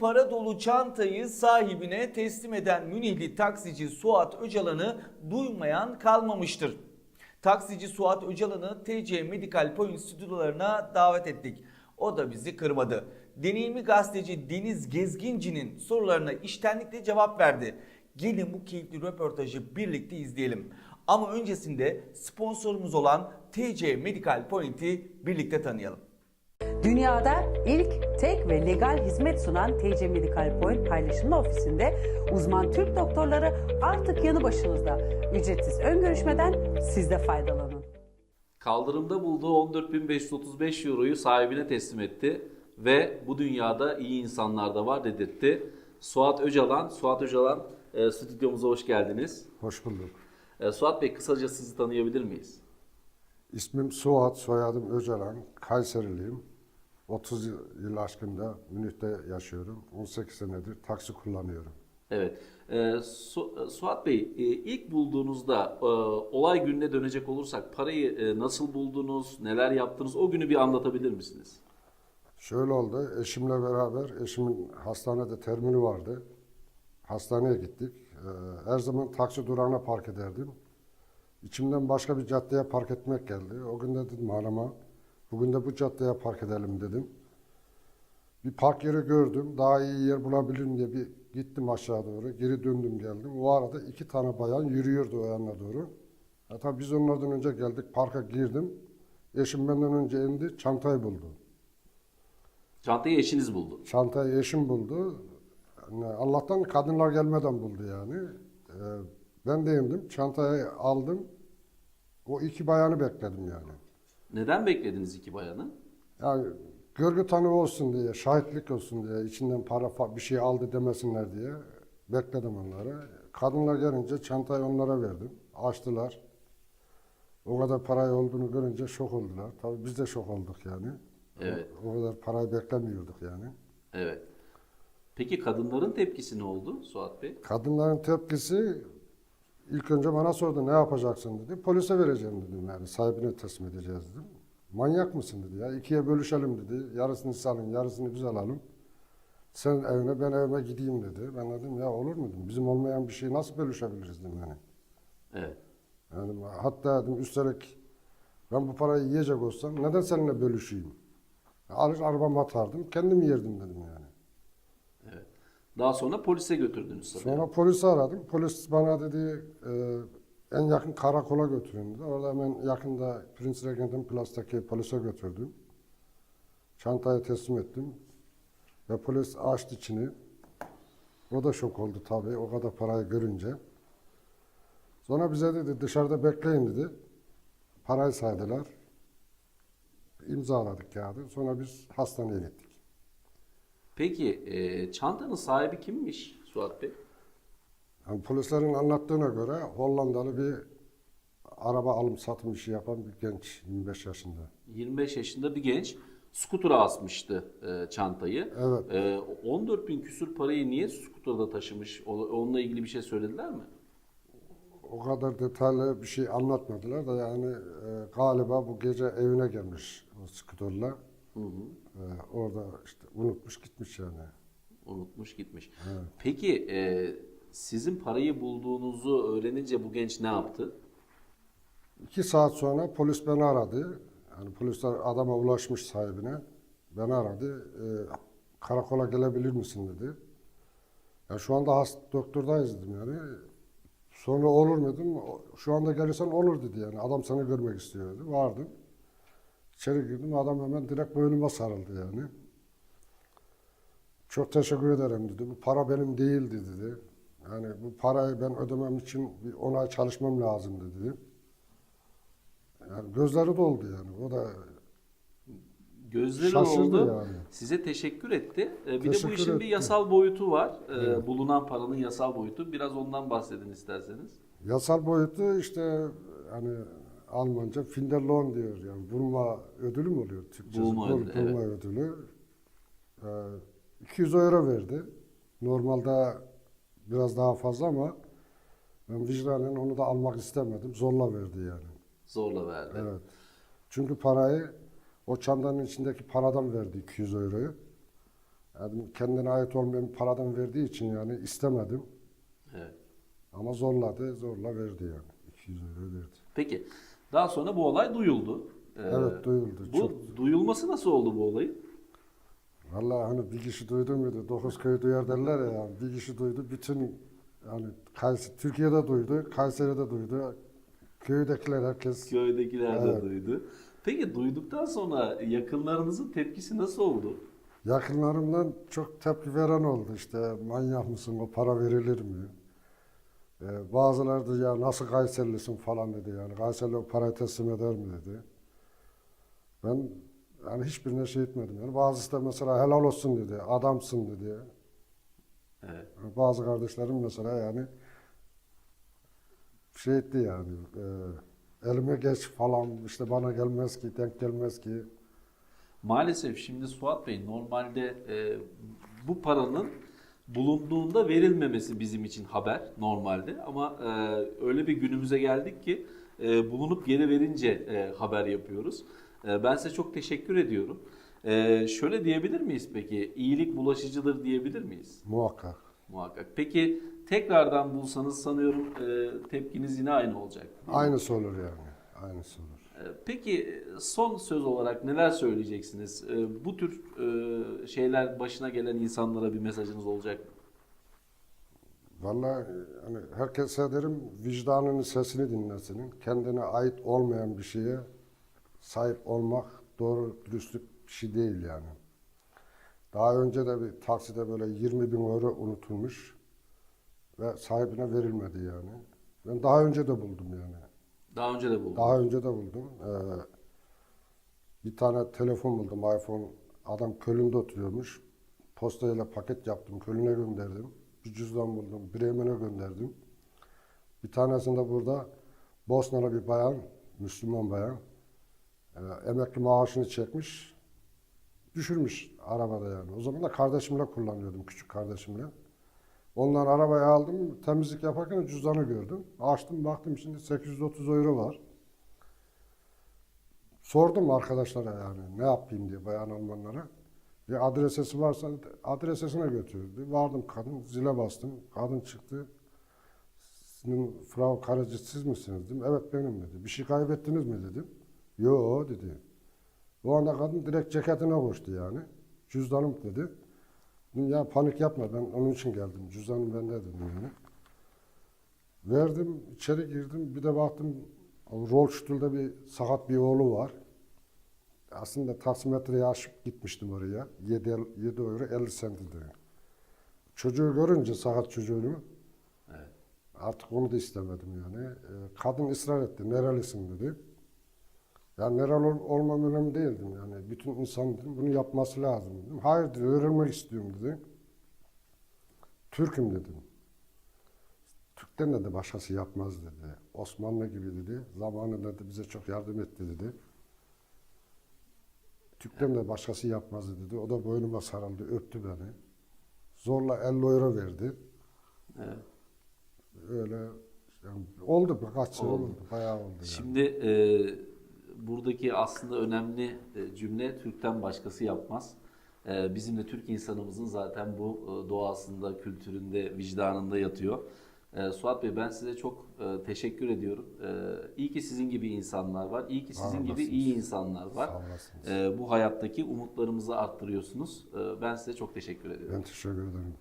para dolu çantayı sahibine teslim eden Münihli taksici Suat Öcalan'ı duymayan kalmamıştır. Taksici Suat Öcalan'ı TC Medical Point stüdyolarına davet ettik. O da bizi kırmadı. Deneyimli gazeteci Deniz Gezginci'nin sorularına iştenlikle cevap verdi. Gelin bu keyifli röportajı birlikte izleyelim. Ama öncesinde sponsorumuz olan TC Medical Point'i birlikte tanıyalım. Dünyada ilk, tek ve legal hizmet sunan TC Medical Point paylaşımlı ofisinde uzman Türk doktorları artık yanı başınızda. Ücretsiz ön görüşmeden siz de faydalanın. Kaldırımda bulduğu 14.535 euroyu sahibine teslim etti ve bu dünyada iyi insanlar da var dedirtti. Suat Öcalan, Suat Öcalan e, stüdyomuza hoş geldiniz. Hoş bulduk. E, Suat Bey kısaca sizi tanıyabilir miyiz? İsmim Suat, soyadım Öcalan. Kayseriliyim. 30 yıl aşkında Münih'te yaşıyorum. 18 senedir taksi kullanıyorum. Evet. E, Su- e, Suat Bey e, ilk bulduğunuzda e, olay gününe dönecek olursak parayı e, nasıl buldunuz, neler yaptınız o günü bir anlatabilir misiniz? Şöyle oldu, eşimle beraber, eşimin hastanede termini vardı. Hastaneye gittik. Ee, Her zaman taksi durağına park ederdim. İçimden başka bir caddeye park etmek geldi. O gün de dedim hanıma, bugün de bu caddeye park edelim dedim. Bir park yeri gördüm. Daha iyi yer bulabilirim diye bir gittim aşağı doğru. Geri döndüm geldim. O arada iki tane bayan yürüyordu o yana doğru. Hatta biz onlardan önce geldik. Parka girdim. Eşim benden önce indi. Çantayı buldu. Çantayı eşiniz buldu. Çantayı eşim buldu. Yani Allah'tan kadınlar gelmeden buldu yani. Ee, ben de indim. Çantayı aldım. O iki bayanı bekledim yani. Neden beklediniz iki bayanı? Yani görgü tanığı olsun diye, şahitlik olsun diye, içinden para bir şey aldı demesinler diye bekledim onları. Kadınlar gelince çantayı onlara verdim. Açtılar. O kadar parayı olduğunu görünce şok oldular. Tabii biz de şok olduk yani. Evet. O, o kadar parayı beklemiyorduk yani. Evet. Peki kadınların tepkisi ne oldu Suat Bey? Kadınların tepkisi ilk önce bana sordu ne yapacaksın dedi. Polise vereceğim dedim yani sahibine teslim edeceğiz dedim. Manyak mısın dedi ya ikiye bölüşelim dedi. Yarısını siz alın yarısını biz alalım. Sen evine ben evime gideyim dedi. Ben dedim ya olur mu dedim. Bizim olmayan bir şeyi nasıl bölüşebiliriz dedim yani. Evet. yani hatta dedim üstelik ben bu parayı yiyecek olsam neden seninle bölüşeyim? Alır arabama atardım kendim yerdim dedim yani. Daha sonra polise götürdünüz tabii. Sonra polisi aradım. Polis bana dedi e, en yakın karakola götürün dedi. Orada hemen yakında Prince Regent'in Plus'taki polise götürdüm. Çantayı teslim ettim. Ve polis açtı içini. O da şok oldu tabii o kadar parayı görünce. Sonra bize dedi dışarıda bekleyin dedi. Parayı saydılar. İmzaladık kağıdı. Sonra biz hastaneye gittik. Peki e, çantanın sahibi kimmiş Suat Bey? Yani polislerin anlattığına göre Hollandalı bir araba alım satım işi yapan bir genç 25 yaşında. 25 yaşında bir genç skutura asmıştı e, çantayı. Evet. E, 14 bin küsür parayı niye skuturda taşımış? O- Onunla ilgili bir şey söylediler mi? O kadar detaylı bir şey anlatmadılar da yani e, galiba bu gece evine gelmiş o skuterla. Hı hı. E, orada işte unutmuş gitmiş yani. Unutmuş gitmiş. Peki e, sizin parayı bulduğunuzu öğrenince bu genç ne yaptı? İki saat sonra polis beni aradı. Yani polisler adama ulaşmış sahibine. Beni aradı. E, karakola gelebilir misin dedi. Ya şu anda hast doktordayız dedim yani. Sonra olur mu dedim. "O- Şu anda gelirsen olur dedi yani. Adam seni görmek istiyor dedi. Vardım. İçeri girdim. Adam hemen direkt boynuma sarıldı yani. Çok teşekkür ederim dedi. Bu para benim değildi dedi. Yani bu parayı ben ödemem için bir on ay çalışmam lazımdı dedi. Yani gözleri doldu yani. O da Gözleri Şaşırdı oldu. yani. Size teşekkür etti. E, bir de bu Teşekkür işin bir etti. yasal boyutu var. E, Bulunan paranın yasal boyutu. Biraz ondan bahsedin isterseniz. yasal boyutu işte hani Almanca Finderlohn diyor yani bulma ödülü mü oluyor Türkçesi? Bulma Bul- ödülü, bulma ödülü. Ee, 200 euro verdi. Normalde biraz daha fazla ama ben vicdanen onu da almak istemedim. Zorla verdi yani. Zorla verdi. Evet. Çünkü parayı o çantanın içindeki paradan verdi 200 euroyu. Yani kendine ait olmayan paradan verdiği için yani istemedim. Evet. Ama zorladı, zorla verdi yani. 200 euro verdi. Peki daha sonra bu olay duyuldu. Ee, Evet, duyuldu. Bu Çok- duyulması nasıl oldu bu olayın? Vallahi hani bir kişi duydu muydu? Dokuz köy duyar derler ya. Bir kişi duydu. Bütün yani Kayseri, Türkiye'de duydu. Kayseri'de duydu. Köydekiler herkes Köydekiler de Evet. duydu. Peki duyduktan sonra yakınlarınızın tepkisi nasıl oldu? yakınlarımdan çok tepki veren oldu. İşte manyak mısın? O para verilir mi? Ee, bazıları da ya nasıl Kayserilisin falan dedi yani. Kayserili o parayı teslim eder mi dedi. Ben yani hiçbirine şey etmedim. Yani bazısı da mesela helal olsun dedi. Adamsın dedi. Evet. Bazı kardeşlerim mesela yani şey etti yani e, elime geç falan işte bana gelmez ki denk gelmez ki Maalesef şimdi Suat Bey normalde e, bu paranın bulunduğunda verilmemesi bizim için haber normalde ama e, öyle bir günümüze geldik ki e, bulunup geri verince e, haber yapıyoruz. E, ben size çok teşekkür ediyorum. E, şöyle diyebilir miyiz peki? İyilik bulaşıcıdır diyebilir miyiz? muhakkak. Muhakkak. Peki tekrardan bulsanız sanıyorum e, tepkiniz yine aynı olacak. Aynısı olur yani. Aynısı olur. Peki son söz olarak neler söyleyeceksiniz? Ee, Bu tür e, şeyler başına gelen insanlara bir mesajınız olacak mı? Vallahi hani herkese derim vicdanının sesini dinlesin. Kendine ait olmayan bir şeye sahip olmak doğru dürüstlük bir şey değil yani. Daha önce de bir takside böyle 20 bin euro unutulmuş ve sahibine verilmedi yani. Ben daha önce de buldum yani. Daha önce de buldum. Daha önce de buldum. Ee, bir tane telefon buldum iPhone. Adam Köln'de oturuyormuş. Postayla paket yaptım. Köln'e gönderdim. Bir cüzdan buldum. Bremen'e gönderdim. Bir tanesinde burada Bosnalı bir bayan, Müslüman bayan. Ee, emekli maaşını çekmiş. Düşürmüş arabada yani. O zaman da kardeşimle kullanıyordum, küçük kardeşimle. Ondan arabayı aldım, temizlik yaparken cüzdanı gördüm. Açtım, baktım şimdi 830 euro var. Sordum arkadaşlara yani ne yapayım diye bayan Almanlara. Bir adresesi varsa adresesine götürdü. Vardım kadın, zile bastım. Kadın çıktı. Sizin Frau Karacic siz misiniz dedim. Evet benim dedi. Bir şey kaybettiniz mi dedim. Yo dedi. O anda kadın direkt ceketine koştu yani. Cüzdanım dedi. Dedim ya panik yapma ben onun için geldim. Cüzdanım bende dedim yani. Verdim, içeri girdim. Bir de baktım Rollstuhl'da bir sakat bir oğlu var. Aslında taksimetreyi aşıp gitmiştim oraya. 7, 7 euro 50 sent dedi. Çocuğu görünce sakat çocuğunu Evet. artık onu da istemedim yani. Ee, Kadın ısrar etti. Nerelisin dedi. Ya nereli ol- olmam önemli değil dedim yani. Bütün insan dedim, bunu yapması lazım dedim. Hayır dedi, öğrenmek istiyorum dedi. Türk'üm dedim. Türk'ten de, de başkası yapmaz dedi. Osmanlı gibi dedi. Zamanında da bize çok yardım etti dedi. Türk'ten de başkası yapmaz dedi. O da boynuma sarıldı, öptü beni. Zorla 50 euro verdi. Evet. Öyle yani oldu birkaç Oldu. oldu. Bayağı oldu yani. Şimdi e, buradaki aslında önemli e, cümle Türk'ten başkası yapmaz. E, bizim de Türk insanımızın zaten bu e, doğasında, kültüründe, vicdanında yatıyor. Suat Bey ben size çok teşekkür ediyorum. İyi ki sizin gibi insanlar var. İyi ki sizin gibi iyi insanlar var. Sağ bu hayattaki umutlarımızı arttırıyorsunuz. Ben size çok teşekkür ediyorum. Ben teşekkür ederim.